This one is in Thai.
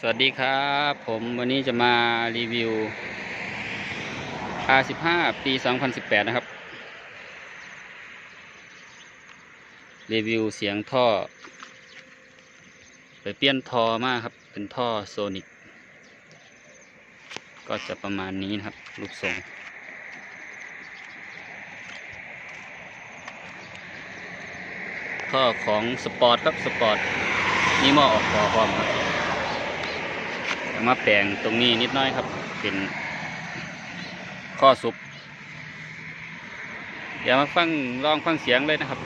สวัสดีครับ ผมวันนี้จะมารีวิว R15 ปี 2018 นะครับ รีวิวเสียงท่อ ไปเปลี่ยนท่อมากครับ เป็นท่อโซนิก ก็จะประมาณนี้นะครับรูปทรงท่อของสปอร์ตครับ สปอร์ตนี่มอออกคอพร้อมครับเอา มาแปลงตรงนี้นิดน้อยครับ เป็นข้อสุบเดี๋ยวมาฟังลองฟังเสียงเลยนะครับ